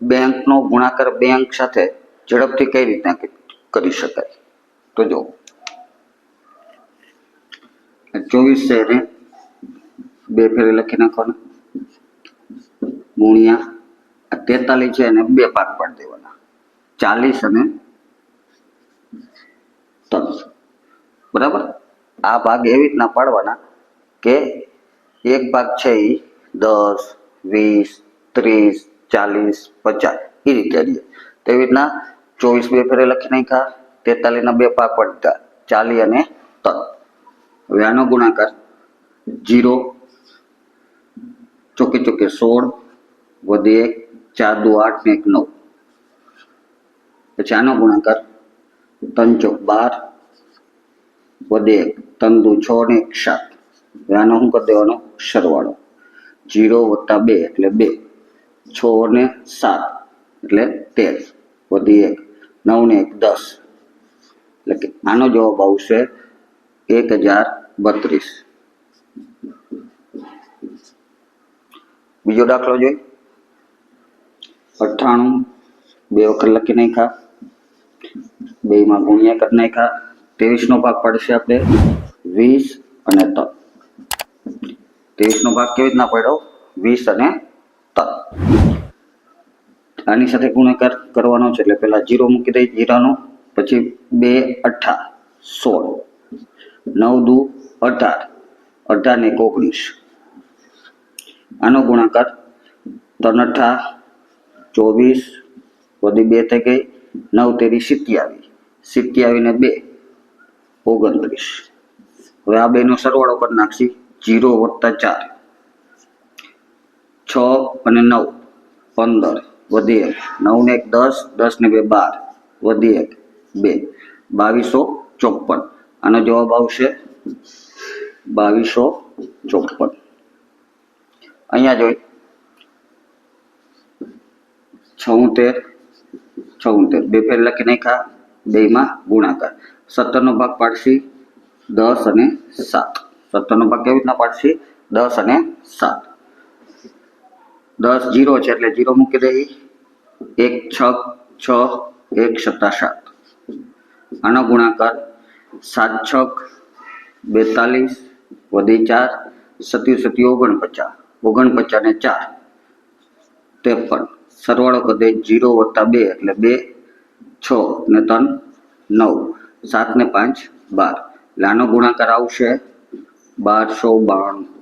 બેંકનો ગુણાકાર બેંક સાથે ઝડપથી કઈ રીતના કરી શકાય? તો જો ચોવીસ એને બે ફેરે લખી નાખવાના. ગુણ્યા તેતાલીસ છે એને બે ભાગ પાડી દેવાના. ચાલીસ અને ત્રણ બરાબર? આ ભાગ એવી રીતના પાડવાના કે એક ભાગ છે એ દસ, વીસ, ત્રીસ ચાલીસ, પચાસ, એ રીતે રહે તેવી રીતના ચોવીસ બે ફેરે લખી નાખ્યા તેતાલીસના બે પાક પડતા ચાલી અને ત્રણ. હવે આનો ગુણાકાર જીરો, ચોકે ચોકે સોળ, વધે એક ચાર દો આઠ ને એક નવ. પછી આનો ગુણાકાર ત્રણ ચોક બાર, વધે એક ત્રણ દુ છ ને એક સાત. હવે આનો શું કરી દેવાનો? સરવાળો. જીરો વત્તા બે એટલે બે. છ ને સાત, એટલે તેર. વધી એક, નવ ને એક, દસ. એટલે કે આનો જવાબ આવશે એક હજાર બત્રીસ. બીજો દાખલો જોઈ. અઠ્ઠાણું, બે વખત લખી નાખ્યા. બેમાં ગુણ્યા કરી નાખ્યા. ત્રેવીસનો ભાગ પડશે આપણે. વીસ અને ત્રણ. ત્રેવીસનો ભાગ કેવી રીતના પડ્યો? વીસ અને આની સાથે ગુણાકાર કરવાનો છે એટલે પહેલાં જીરો મૂકી દઈ જીરાનો, પછી બે, અઠા, સોળ. નવ દુ, અઢાર. અઢાર ને એક ઓગણીસ. આનો ગુણાકાર ત્રણ અઠા, ચોવીસ, વધી બે થઈ ગઈ, નવ તેરી સિત્યાવીસ સિત્યાવીને બે, ઓગણત્રીસ. હવે આ બેનો સરવાળો કરી નાખશી, જીરો વત્તા ચાર. છ અને નવ. પંદર. વધી એક. નવ ને એક દસ દસ ને બે બાર. વધી એક. બે. બાવીસો ચોપન. આનો જવાબ આવશે બાવીસો ચોપન. અહીંયા જોઈ. છોતેર છોતેર. બે ફેર લખી નાખ્યા. બેમાં ગુણાકાર. સત્તરનો ભાગ પાડશી દસ અને સાત. સત્તરનો ભાગ કેવી રીતના પાડશી? દસ અને સાત. દસ જીરો છે એટલે જીરો મૂકી દઈ એક છ છ, એક સત્તા સાત. આનો ગુણાકાર સાત છક બેતાલીસ વધી ચાર સત્યુ સત્યુ ઓગણપચાસ ઓગણપચાસ ને ચાર. ત્રેપન. સરવાળો કદે જીરો વત્તા બે એટલે બે, છ ને ત્રણ, નવ. સાત ને પાંચ, બાર. એટલે આનો ગુણાકાર આવશે બારસો બાણું.